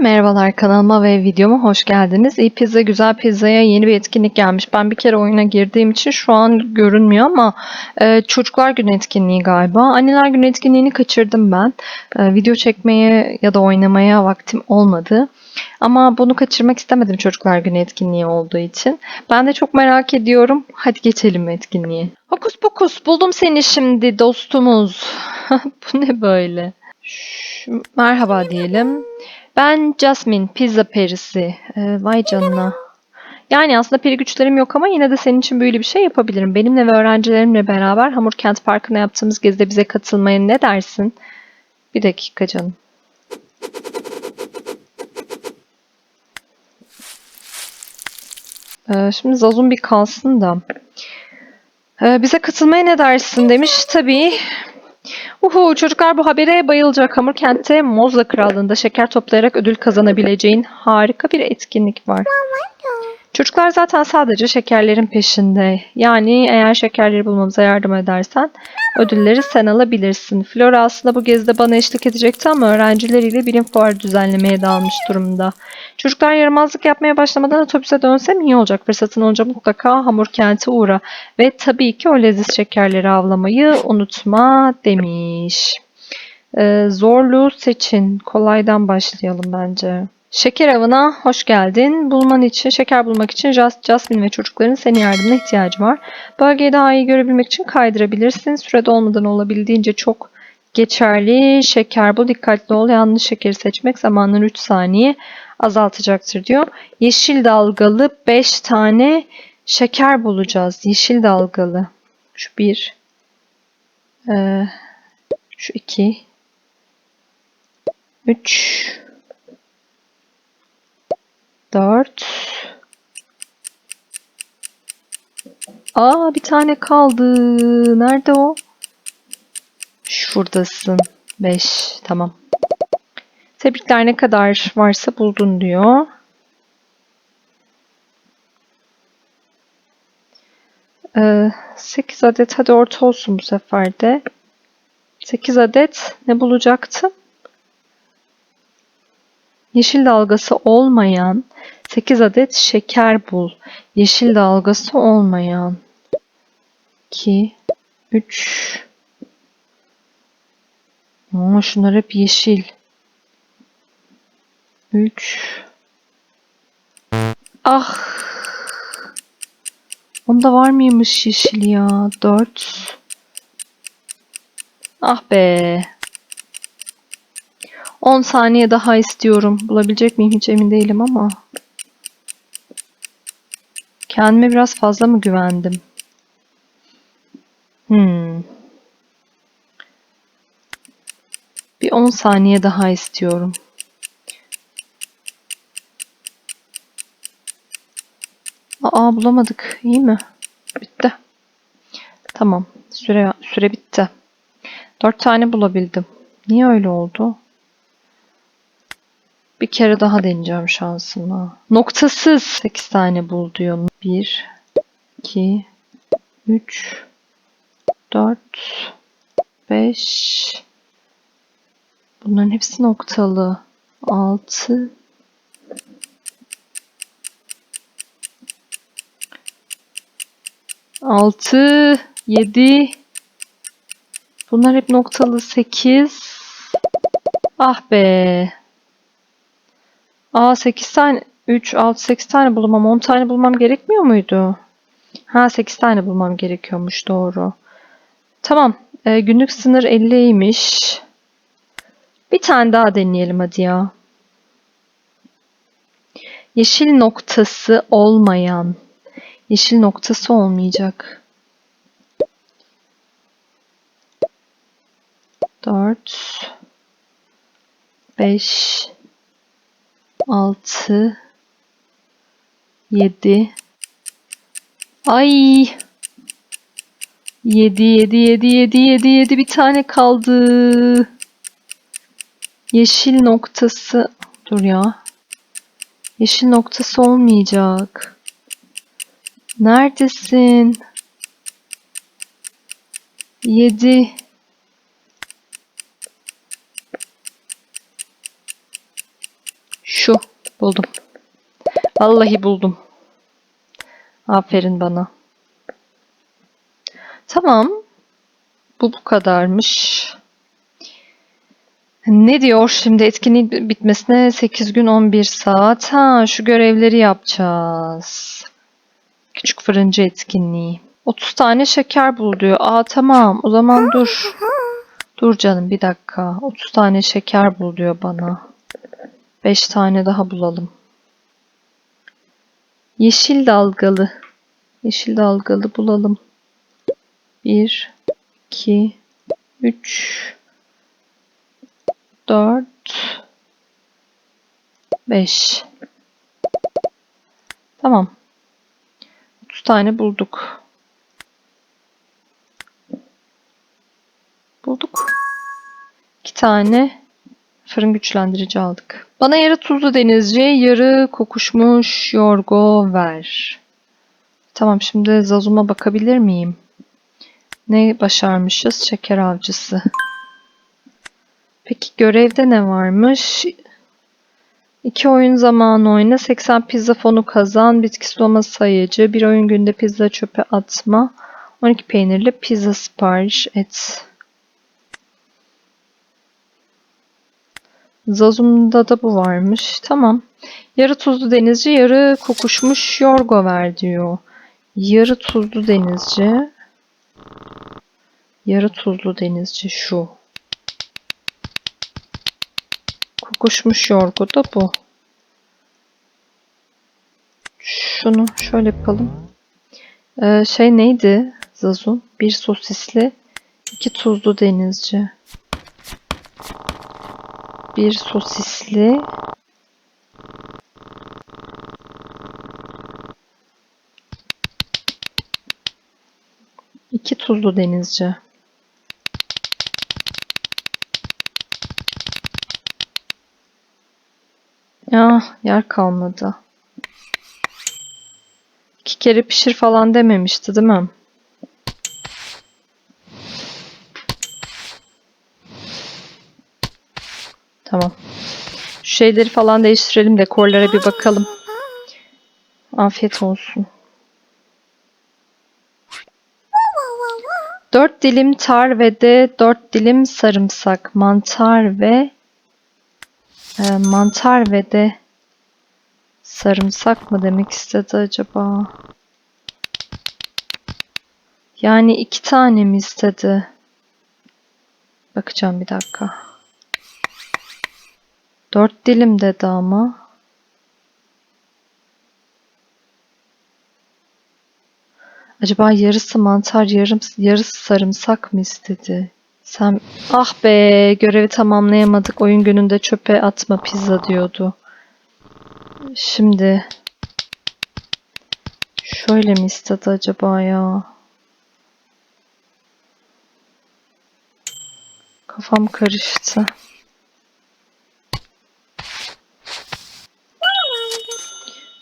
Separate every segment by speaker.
Speaker 1: merhabalar kanalıma ve videoma hoş geldiniz. İyi Pizza Güzel Pizza'ya yeni bir etkinlik gelmiş. Ben bir kere oyuna girdiğim için şu an görünmüyor ama e, Çocuklar Günü etkinliği galiba. Anneler Günü etkinliğini kaçırdım ben. E, video çekmeye ya da oynamaya vaktim olmadı. Ama bunu kaçırmak istemedim Çocuklar Günü etkinliği olduğu için. Ben de çok merak ediyorum. Hadi geçelim etkinliğe. Hokus pokus buldum seni şimdi dostumuz. Bu ne böyle? Şu- merhaba diyelim. Ben Jasmine, pizza perisi. Ee, vay canına. Yani aslında peri güçlerim yok ama yine de senin için böyle bir şey yapabilirim. Benimle ve öğrencilerimle beraber Hamurkent Parkı'na yaptığımız gezide bize katılmaya ne dersin? Bir dakika canım. Ee, şimdi Zazun bir kalsın da. Ee, bize katılmaya ne dersin demiş. Tabii Uhu çocuklar bu habere bayılacak. Hamurkent'te Mozla Krallığı'nda şeker toplayarak ödül kazanabileceğin harika bir etkinlik var. Çocuklar zaten sadece şekerlerin peşinde. Yani eğer şekerleri bulmamıza yardım edersen ödülleri sen alabilirsin. Flora aslında bu gezide bana eşlik edecekti ama öğrencileriyle bilim fuarı düzenlemeye dalmış durumda. Çocuklar yaramazlık yapmaya başlamadan otobüse dönsem iyi olacak. Fırsatın olunca mutlaka Hamurkent'e uğra. Ve tabii ki o leziz şekerleri avlamayı unutma demiş. Ee, zorluğu seçin. Kolaydan başlayalım bence. Şeker avına hoş geldin. Bulman için, şeker bulmak için Jas Jasmine ve çocukların senin yardımına ihtiyacı var. Bölgeyi daha iyi görebilmek için kaydırabilirsin. Sürede olmadan olabildiğince çok geçerli şeker bu. Dikkatli ol. Yanlış şekeri seçmek zamanını 3 saniye azaltacaktır diyor. Yeşil dalgalı 5 tane şeker bulacağız. Yeşil dalgalı. Şu 1. şu 2. 3. 4. Aa bir tane kaldı. Nerede o? Şuradasın. 5. Tamam. Tebrikler ne kadar varsa buldun diyor. Ee, 8 adet hadi orta olsun bu sefer de. 8 adet ne bulacaktım? Yeşil dalgası olmayan 8 adet şeker bul. Yeşil dalgası olmayan 2 3 Ama şunlar hep yeşil. 3 Ah Onda var mıymış yeşil ya? 4 Ah be 10 saniye daha istiyorum. Bulabilecek miyim hiç emin değilim ama. Kendime biraz fazla mı güvendim? Hmm. Bir 10 saniye daha istiyorum. Aa bulamadık. İyi mi? Bitti. Tamam. Süre süre bitti. 4 tane bulabildim. Niye öyle oldu? Bir kere daha deneyeceğim şansımla. Noktasız 8 tane bul diyor. 1, 2, 3, 4, 5. Bunların hepsi noktalı. 6, 6, 7. Bunlar hep noktalı. 8. Ah be. Aa 8 tane 3, 6, 8 tane bulmam. 10 tane bulmam gerekmiyor muydu? Ha 8 tane bulmam gerekiyormuş doğru. Tamam. E, günlük sınır 50'ymiş. Bir tane daha deneyelim hadi ya. Yeşil noktası olmayan. Yeşil noktası olmayacak. 4 5 6 7 Ay 7 7 7 7 7 7 bir tane kaldı. Yeşil noktası dur ya. Yeşil noktası olmayacak. Neredesin? 7 Buldum. Vallahi buldum. Aferin bana. Tamam. Bu bu kadarmış. Ne diyor şimdi etkinliğin bi- bitmesine 8 gün 11 saat. Ha şu görevleri yapacağız. Küçük fırıncı etkinliği. 30 tane şeker bul diyor. Aa tamam o zaman dur. Dur canım bir dakika. 30 tane şeker bul diyor bana. 5 tane daha bulalım. Yeşil dalgalı. Yeşil dalgalı bulalım. 1 2 3 4 5 Tamam. 30 tane bulduk. Bulduk. 2 tane fırın güçlendirici aldık. Bana yarı tuzlu denizci, yarı kokuşmuş yorgo ver. Tamam şimdi Zazum'a bakabilir miyim? Ne başarmışız? Şeker avcısı. Peki görevde ne varmış? İki oyun zamanı oyna, 80 pizza fonu kazan, bitki sulama sayıcı, bir oyun günde pizza çöpe atma, 12 peynirli pizza sipariş et. Zazum'da da bu varmış. Tamam. Yarı tuzlu denizci, yarı kokuşmuş yorgo ver diyor. Yarı tuzlu denizci. Yarı tuzlu denizci şu. Kokuşmuş yorgo da bu. Şunu şöyle yapalım. Ee, şey neydi Zazun? Bir sosisli, iki tuzlu denizci. Bir sosisli, iki tuzlu denizci. Ya yer kalmadı. İki kere pişir falan dememişti değil mi? Tamam. Şu şeyleri falan değiştirelim dekorlara bir bakalım. Afiyet olsun. Dört dilim tar ve de dört dilim sarımsak, mantar ve e, mantar ve de sarımsak mı demek istedi acaba? Yani iki tane mi istedi? Bakacağım bir dakika. Dört dilim dedi ama. Acaba yarısı mantar, yarım, yarısı sarımsak mı istedi? Sen ah be görevi tamamlayamadık. Oyun gününde çöpe atma pizza diyordu. Şimdi şöyle mi istedi acaba ya? Kafam karıştı.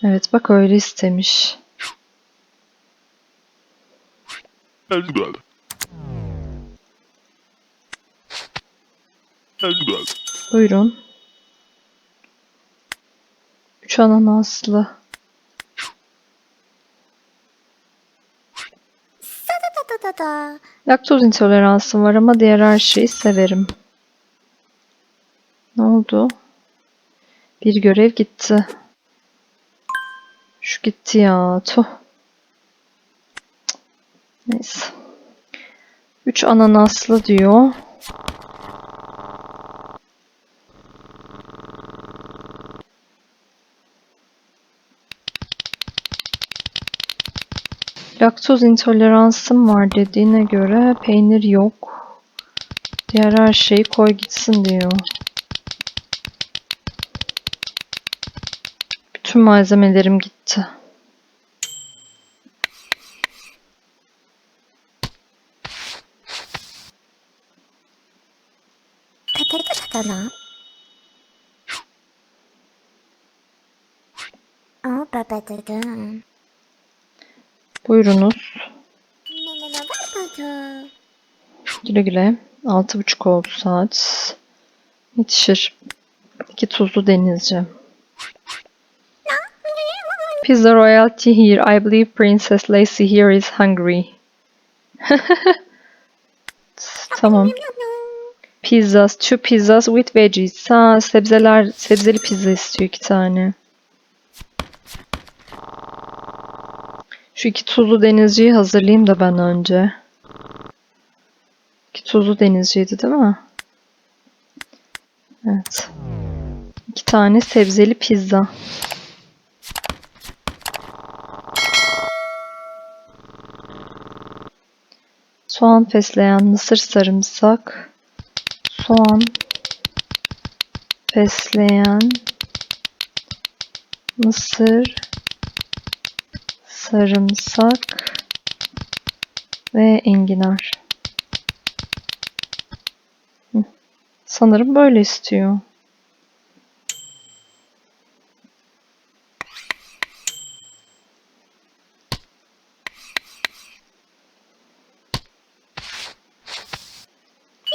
Speaker 1: Evet bak öyle istemiş.
Speaker 2: Elbette. Elbette.
Speaker 1: Buyurun. Üç ananaslı. Laktoz intoleransım var ama diğer her şeyi severim. Ne oldu? Bir görev gitti. Şu gitti ya. Tuh. Neyse. Üç ananaslı diyor. Laktoz intoleransım var dediğine göre peynir yok. Diğer her şeyi koy gitsin diyor. Tüm malzemelerim gitti.
Speaker 3: Katarda
Speaker 1: Buyurunuz. Güle güle. Altı buçuk oldu saat. Yetişir. İki tuzlu denizci. Pizza royalty here. I believe Princess Lacey here is hungry. tamam. Pizzas, two pizzas with veggies. Ha, sebzeler, sebzeli pizza istiyor iki tane. Şu iki tuzlu denizciyi hazırlayayım da ben önce. İki tuzlu denizciydi değil mi? Evet. İki tane sebzeli pizza. Soğan fesleğen, mısır sarımsak, soğan, fesleğen, mısır, sarımsak ve enginar. Sanırım böyle istiyor.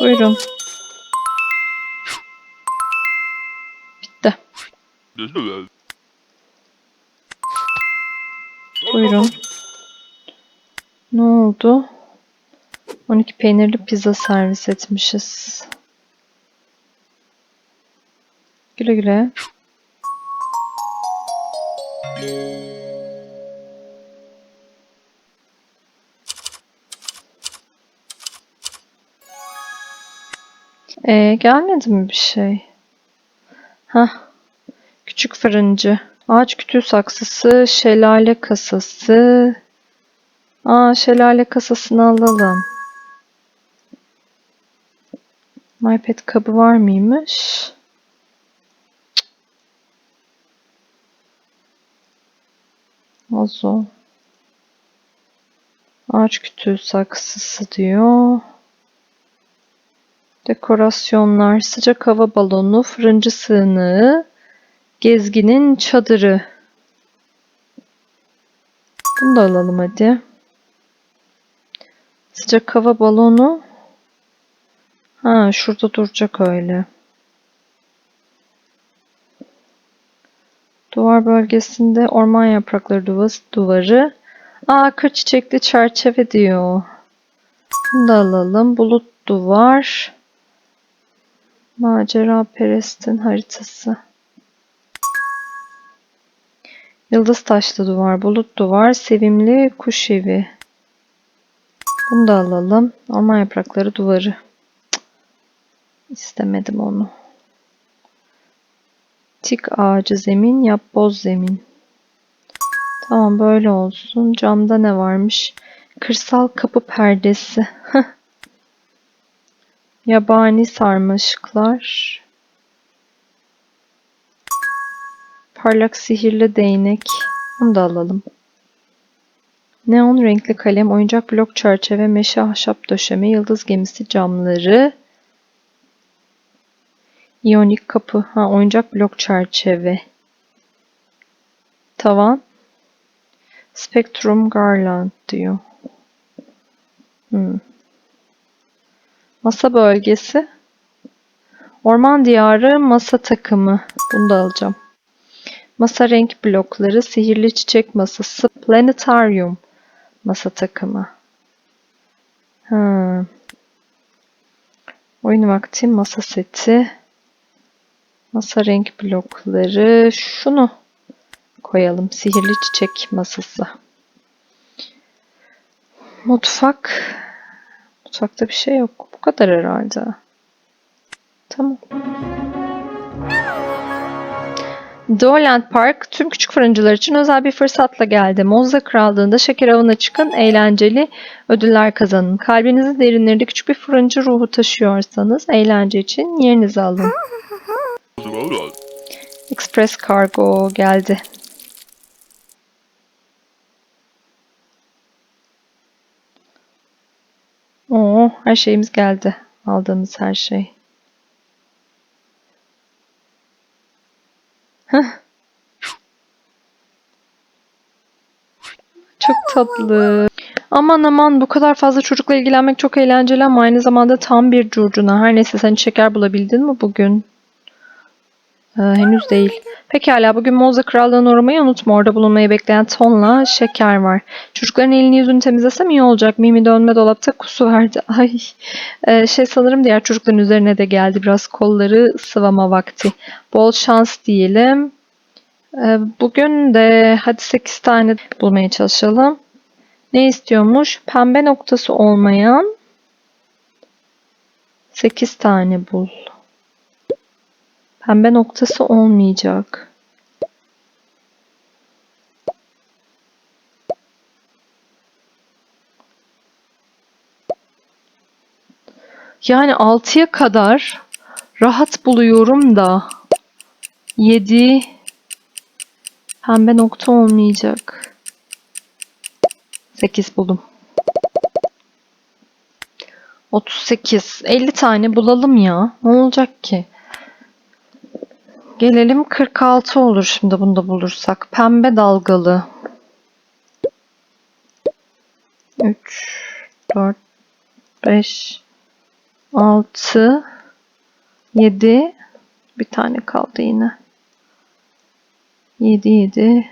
Speaker 1: Buyurun. Bitti. Buyurun. Ne oldu? 12 peynirli pizza servis etmişiz. Güle güle. Ee, gelmedi mi bir şey? Hah. Küçük fırıncı. Ağaç kütüğü saksısı, şelale kasası. Aa, şelale kasasını alalım. MyPad kabı var mıymış? Vazo. Ağaç kütüğü saksısı diyor. Dekorasyonlar, sıcak hava balonu, fırıncı sığınağı, gezginin çadırı. Bunu da alalım hadi. Sıcak hava balonu. Ha, şurada duracak öyle. Duvar bölgesinde orman yaprakları duvarı. Aa, kır çiçekli çerçeve diyor. Bunu da alalım. Bulut duvar. Macera Perest'in haritası. Yıldız taşlı duvar, bulut duvar, sevimli kuş evi. Bunu da alalım. Orman yaprakları duvarı. Cık. İstemedim onu. Tik ağacı zemin, yap boz zemin. Tamam böyle olsun. Camda ne varmış? Kırsal kapı perdesi. Yabani sarmaşıklar. Parlak sihirli değnek. Onu da alalım. Neon renkli kalem, oyuncak blok çerçeve, meşe ahşap döşeme, yıldız gemisi camları. İyonik kapı. Ha, oyuncak blok çerçeve. Tavan. Spectrum Garland diyor. Hmm. Masa bölgesi. Orman diyarı masa takımı. Bunu da alacağım. Masa renk blokları, sihirli çiçek masası, planetarium masa takımı. Ha. Oyun vakti masa seti. Masa renk blokları. Şunu koyalım. Sihirli çiçek masası. Mutfak. Mutfakta bir şey yok. Bu kadar herhalde. Tamam. Doland Park tüm küçük fırıncılar için özel bir fırsatla geldi. Mozza Krallığı'nda şeker avına çıkın, eğlenceli ödüller kazanın. Kalbinizin derinlerinde küçük bir fırıncı ruhu taşıyorsanız eğlence için yerinizi alın. Express Cargo geldi. Oo, her şeyimiz geldi. Aldığımız her şey. Çok tatlı. Aman aman bu kadar fazla çocukla ilgilenmek çok eğlenceli ama aynı zamanda tam bir curcuna. Her neyse sen şeker bulabildin mi bugün? Ee, henüz değil. Pekala bugün Moza Krallığı'na uğramayı unutma. Orada bulunmayı bekleyen tonla şeker var. Çocukların elini yüzünü temizlesem iyi olacak. Mimi dönme dolapta kusu verdi. Ay Ee, şey sanırım diğer çocukların üzerine de geldi. Biraz kolları sıvama vakti. Bol şans diyelim. Ee, bugün de hadi 8 tane bulmaya çalışalım. Ne istiyormuş? Pembe noktası olmayan 8 tane bul. Pembe noktası olmayacak. Yani 6'ya kadar rahat buluyorum da 7 pembe nokta olmayacak. 8 buldum. 38. 50 tane bulalım ya. Ne olacak ki? Gelelim 46 olur şimdi bunu da bulursak. Pembe dalgalı. 3 4 5 6 7 bir tane kaldı yine. 7 7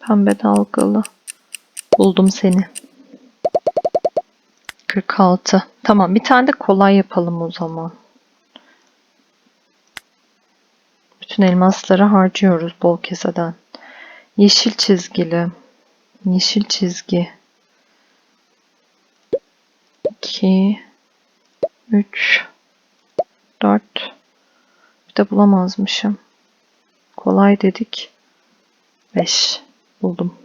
Speaker 1: pembe dalgalı. Buldum seni. 46. Tamam bir tane de kolay yapalım o zaman. Bütün elmasları harcıyoruz bol keseden. Yeşil çizgili. Yeşil çizgi. 2 3 4 Bir de bulamazmışım. Kolay dedik. 5 buldum.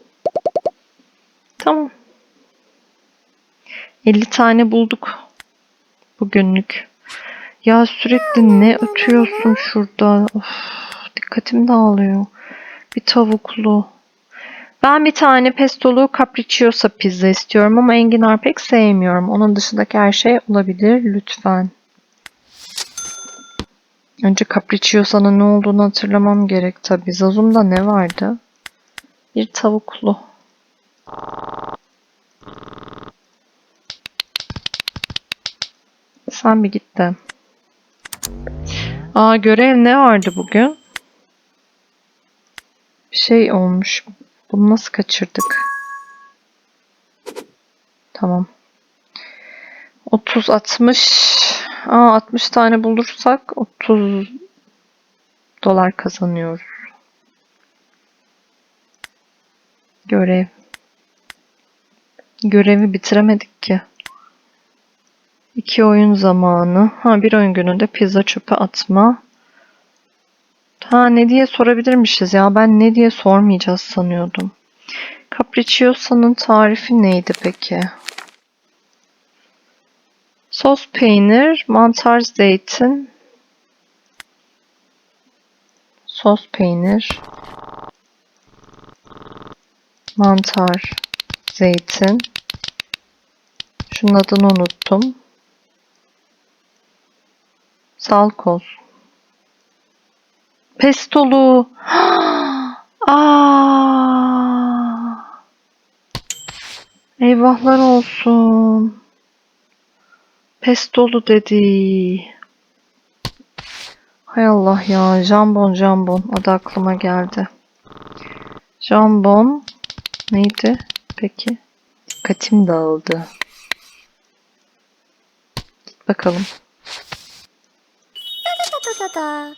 Speaker 1: Tamam. 50 tane bulduk. Bugünlük. Ya sürekli ne ötüyorsun şurada? Of, dikkatim dağılıyor. Bir tavuklu. Ben bir tane pestolu capricciosa pizza istiyorum ama enginar pek sevmiyorum. Onun dışındaki her şey olabilir lütfen. Önce capricciosa'nın ne olduğunu hatırlamam gerek tabii. Zazum'da ne vardı? Bir tavuklu. Sen bir git de. Aa görev ne vardı bugün? Bir şey olmuş. Bunu nasıl kaçırdık? Tamam. 30 60 Aa 60 tane bulursak 30 dolar kazanıyoruz. Görev. Görevi bitiremedik ki. İki oyun zamanı. Ha bir oyun gününde pizza çöpe atma. Ha ne diye sorabilirmişiz ya. Ben ne diye sormayacağız sanıyordum. Capricciosa'nın tarifi neydi peki? Sos peynir, mantar zeytin, sos peynir, mantar, zeytin. Şunun adını unuttum. Salkoz. Pestolu. Aa! Eyvahlar olsun. Pestolu dedi. Hay Allah ya. Jambon jambon. Adı aklıma geldi. Jambon. Neydi? Peki. Dikkatim dağıldı. Git bakalım.
Speaker 3: Da da da.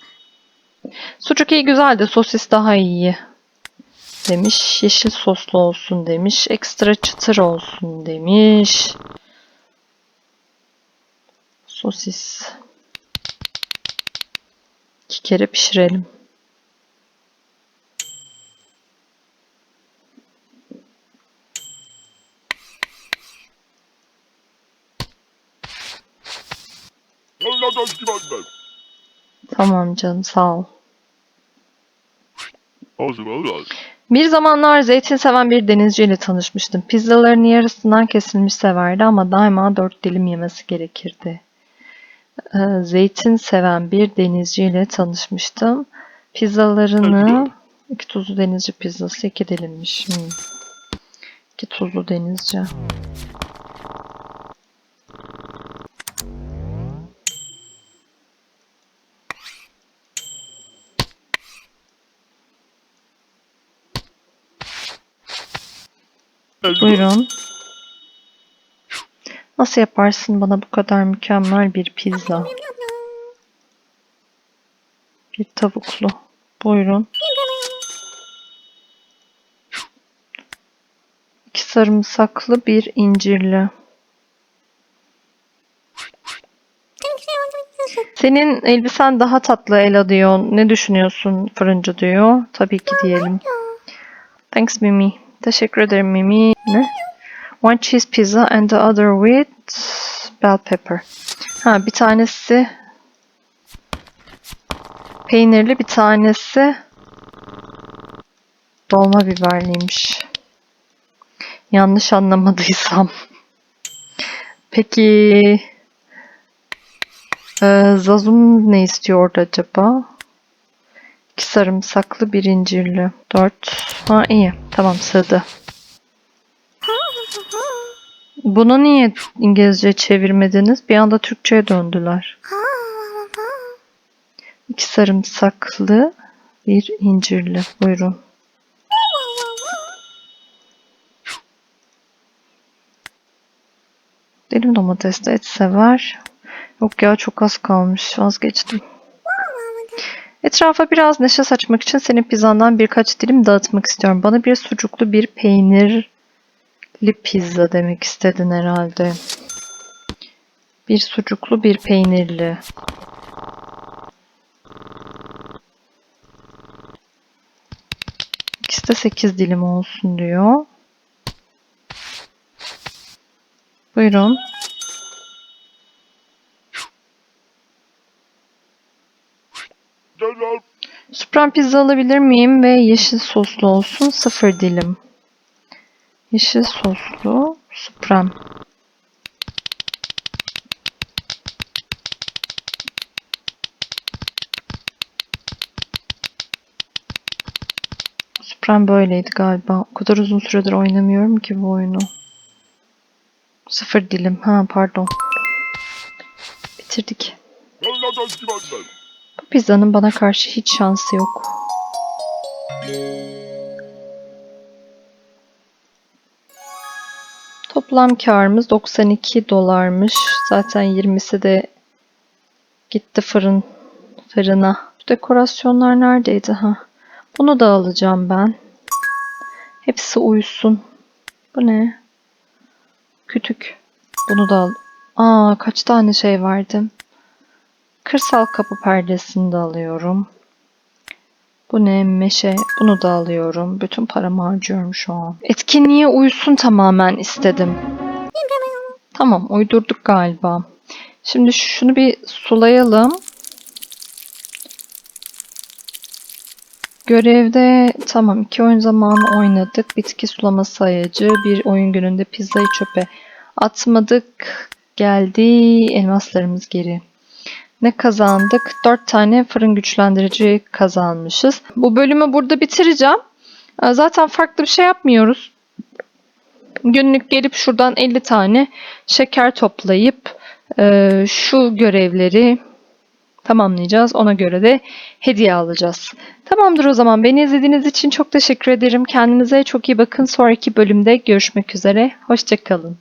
Speaker 1: Sucuk iyi güzel de sosis daha iyi. Demiş. Yeşil soslu olsun demiş. Ekstra çıtır olsun demiş. Sosis. İki kere pişirelim. Tamam canım sağ ol. Bir zamanlar zeytin seven bir denizciyle tanışmıştım. Pizzalarını yarısından kesilmiş severdi ama daima dört dilim yemesi gerekirdi. Ee, zeytin seven bir denizciyle tanışmıştım. Pizzalarını iki tuzlu denizci pizzası iki dilimmiş. Hmm. İki tuzlu denizci. Buyurun. Nasıl yaparsın bana bu kadar mükemmel bir pizza? Bir tavuklu. Buyurun. İki sarımsaklı, bir incirli. Senin elbisen daha tatlı Ela diyor. Ne düşünüyorsun fırıncı diyor. Tabii ki diyelim. Thanks Mimi. Teşekkür ederim Mimi. Ne? One cheese pizza and the other with bell pepper. Ha bir tanesi peynirli bir tanesi dolma biberliymiş. Yanlış anlamadıysam. Peki ee, Zazum ne istiyordu acaba? İki sarımsaklı, bir incirli. Dört. Ha iyi. Tamam sığdı. Bunu niye İngilizce çevirmediniz? Bir anda Türkçe'ye döndüler. İki sarımsaklı, bir incirli. Buyurun. Dilim domates de et sever. Yok ya çok az kalmış. Vazgeçtim. Etrafa biraz neşe saçmak için senin pizzandan birkaç dilim dağıtmak istiyorum. Bana bir sucuklu bir peynirli pizza demek istedin herhalde. Bir sucuklu bir peynirli. İkisi de 8 dilim olsun diyor. Buyurun. Supreme pizza alabilir miyim ve yeşil soslu olsun sıfır dilim. Yeşil soslu Supreme. Supreme böyleydi galiba. O kadar uzun süredir oynamıyorum ki bu oyunu. Sıfır dilim. Ha pardon. Bitirdik. Pizzanın bana karşı hiç şansı yok. Toplam karımız 92 dolarmış. Zaten 20'si de gitti fırın fırına. Bu dekorasyonlar neredeydi ha? Bunu da alacağım ben. Hepsi uyusun. Bu ne? Kütük. Bunu da al. Aa kaç tane şey vardı? Kırsal kapı perdesini de alıyorum. Bu ne? Meşe. Bunu da alıyorum. Bütün paramı harcıyorum şu an. Etkinliğe uysun tamamen istedim. Tamam uydurduk galiba. Şimdi şunu bir sulayalım. Görevde tamam iki oyun zamanı oynadık. Bitki sulama sayacı. Bir oyun gününde pizzayı çöpe atmadık. Geldi elmaslarımız geri. Ne kazandık? 4 tane fırın güçlendirici kazanmışız. Bu bölümü burada bitireceğim. Ee, Zaten farklı bir şey yapmıyoruz. Günlük gelip şuradan 50 tane şeker toplayıp e, şu görevleri tamamlayacağız. Ona göre de hediye alacağız. Tamamdır o zaman. Beni izlediğiniz için çok teşekkür ederim. Kendinize çok iyi bakın. Sonraki bölümde görüşmek üzere. Hoşçakalın.